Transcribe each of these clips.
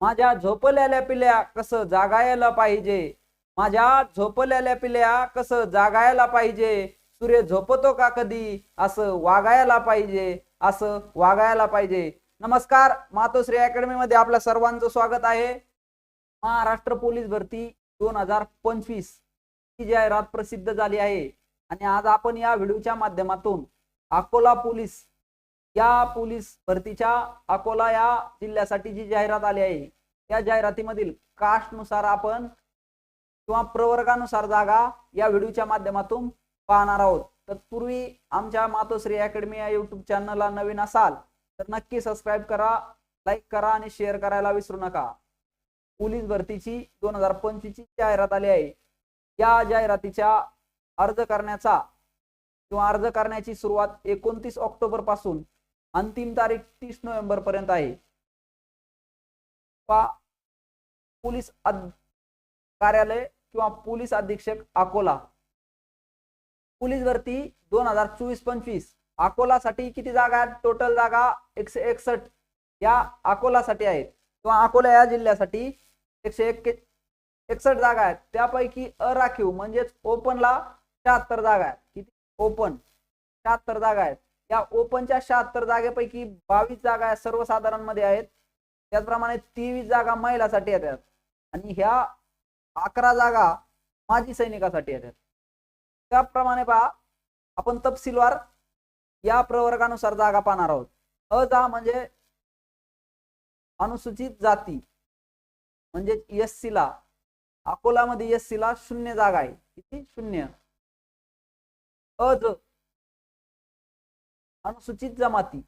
माझ्या झोपलेल्या पिल्या कसं जागायला पाहिजे? माझ्या झोपलेल्या पिल्या कसं जागायला पाहिजे? सूर्य झोपतो का कधी? असं वागायला पाहिजे. असं वागायला पाहिजे. नमस्कार मातोश्री अकॅडमी मध्ये आपल्या सर्वांचं स्वागत आहे. महाराष्ट्र पोलीस भरती दोन हजार पंचवीस ही जाहिरात प्रसिद्ध झाली आहे. आणि आज आपण या व्हिडिओच्या माध्यमातून अकोला पोलीस या पोलीस भरतीच्या अकोला या जिल्ह्यासाठी जी जाहिरात आली आहे त्या जाहिरातीमधील कास्टनुसार आपण किंवा प्रवर्गानुसार जागा या व्हिडिओच्या माध्यमातून पाहणार आहोत. तत्पूर्वी आमच्या मातोश्री अकॅडमी या युट्यूब चॅनलला नवीन असाल तर नक्की सबस्क्राईब करा लाईक करा आणि शेअर करायला विसरू नका. पोलीस भरतीची दोन हजार पंचवीसची जाहिरात आली आहे. या जाहिरातीच्या अर्ज करण्याचा किंवा अर्ज करण्याची सुरुवात एकोणतीस ऑक्टोबरपासून अंतिम तारीख तीस नोव्हेंबर पर्यंत आहे पोलीस कार्यालय किंवा पोलीस अधीक्षक अकोला. पोलीस भरती दोन हजार चोवीस पंचवीस. अकोलासाठी किती जागा आहेत? टोटल जागा एकशे एकसष्ट या अकोलासाठी आहेत. किंवा अकोला या जिल्ह्यासाठी एकशे एक एकसष्ट जागा आहेत. त्यापैकी अराखीव म्हणजेच ओपनला शहात्तर जागा आहेत. किती? ओपन. शहात्तर जागा आहेत. या ओपनच्या शहात्तर जागेपैकी बावीस जागा या सर्वसाधारणमध्ये आहेत. त्याचप्रमाणे तेवीस जागा महिलासाठी येतात. आणि ह्या अकरा जागा माजी सैनिकासाठी येतात. त्याप्रमाणे पहा आपण तपशीलवार या प्रवर्गानुसार जागा पाहणार आहोत. अ जा म्हणजे अनुसूचित जाती म्हणजे एस सीला अकोलामध्ये एस सीला शून्य जागा आहे. किती? शून्य. अ ज. अनुसूचित जमाती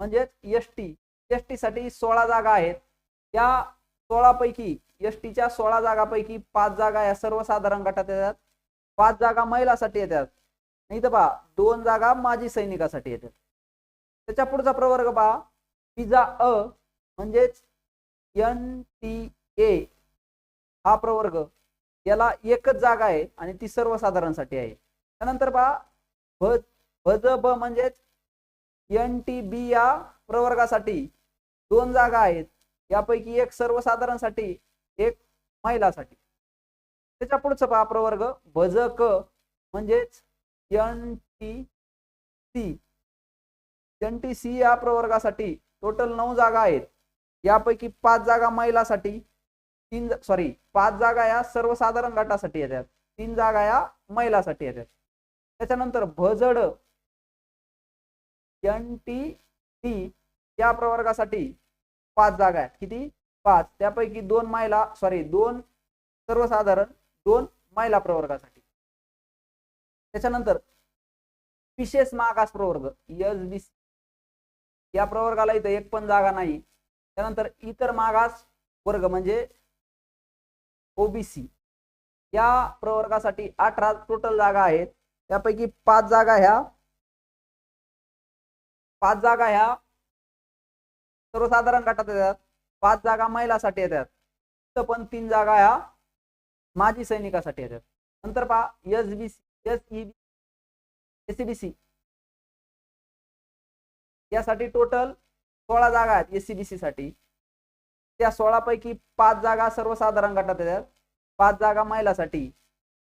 म्हणजेच एस टी एस टी साठी सोळा जागा आहेत. या सोळापैकी एस टीच्या सोळा जागापैकी पाच जागा या सर्वसाधारण गटात येतात. पाच जागा महिलासाठी येतात. नाही तर पहा दोन जागा माजी सैनिकासाठी येतात. त्याच्या पुढचा प्रवर्ग पहा. पिझा अ म्हणजेच एन टी ए हा प्रवर्ग. याला एकच जागा आहे आणि ती सर्वसाधारणसाठी आहे. त्यानंतर पहा भ भज ब म्हणजेच एन टी बी या प्रवर्गासाठी दोन जागा आहेत. यापैकी एक सर्वसाधारणसाठी एक महिलासाठी. त्याच्या पुढचं पहा प्रवर्ग. भज क म्हणजेच N T C N T C या प्रवर्गासाठी टोटल नऊ जागा आहेत. यापैकी पाच जागा महिलासाठी तीन सॉरी पाच जागा या सर्वसाधारण गटासाठी येतात. तीन जागा या महिलासाठी येतात. त्याच्यानंतर भजड एन टी टी या प्रवर्गासाठी पाच जागा आहेत. किती? पाच. त्यापैकी दोन महिला सॉरी दोन सर्वसाधारण दोन महिला प्रवर्गासाठी. त्याच्यानंतर विशेष मागास प्रवर्ग एस बी या प्रवर्गाला इथं एक पण जागा नाही. त्यानंतर इतर मागास वर्ग म्हणजे ओबीसी या प्रवर्गासाठी अठरा टोटल जागा आहेत. त्यापैकी पाच जागा ह्या पाच जागा ह्या सर्वसाधारण गटात येतात. पाच जागा महिलासाठी येतात. तर पण तीन जागा ह्या माजी सैनिकासाठी येतात. नंतर पहा S B C S E S B C यासाठी टोटल सोळा जागा आहेत एस सी बी सी साठी. त्या सोळा पैकी पाच जागा सर्वसाधारण गटात येतात. पाच जागा महिलासाठी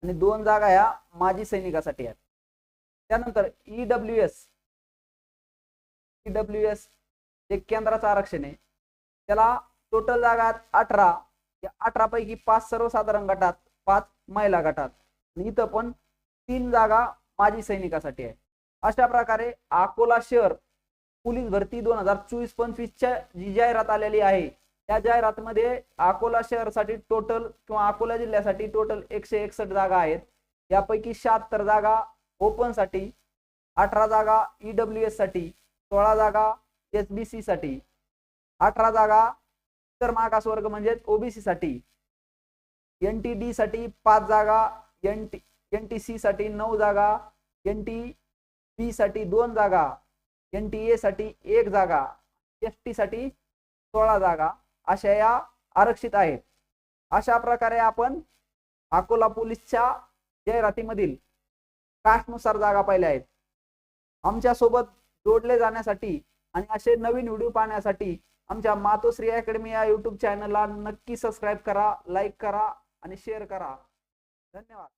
आणि दोन जागा ह्या माजी सैनिकासाठी आहेत. त्यानंतर E W S W S जे केंद्राचं आरक्षण आहे. त्याला टोटल जागा अठरा या अठरा पैकी पाच सर्वसाधारण गटात पाच महिला गटात. आणि इथं पण तीन जागा माजी सैनिकासाठी आहे. अशा प्रकारे अकोला शहर पोलीस भरती दोन हजार चोवीस पंचवीसच्या जी जाहिरात आलेली आहे त्या जाहिरातमध्ये अकोला शहरासाठी टोटल किंवा अकोला जिल्ह्यासाठी टोटल एकशे एकसष्ट जागा आहेत. यापैकी शहात्तर जागा ओपनसाठी अठरा जागा ई डब्ल्यू एससाठी सोळा जागा एस बी सी साठी अठरा जागा इतर मागास वर्ग म्हणजेच ओबीसी साठी एन टी डी साठी पाच जागा N T N T C साठी नऊ जागा एन टी बी साठी दोन जागा एन टी ए साठी एक जागा एस टी साठी सोळा जागा अशा या आरक्षित आहेत. अशा प्रकारे आपण अकोला पोलीसच्या जाहिरातीमधील कास्टनुसार जागा पाहिल्या आहेत. आमच्यासोबत जोडले जाण्यासाठी आणि असे नवीन व्हिडिओ पाहण्यासाठी आमच्या मातोश्री अकॅडमी या युट्यूब चॅनलला नक्की सबस्क्राईब करा लाईक करा आणि शेअर करा. धन्यवाद.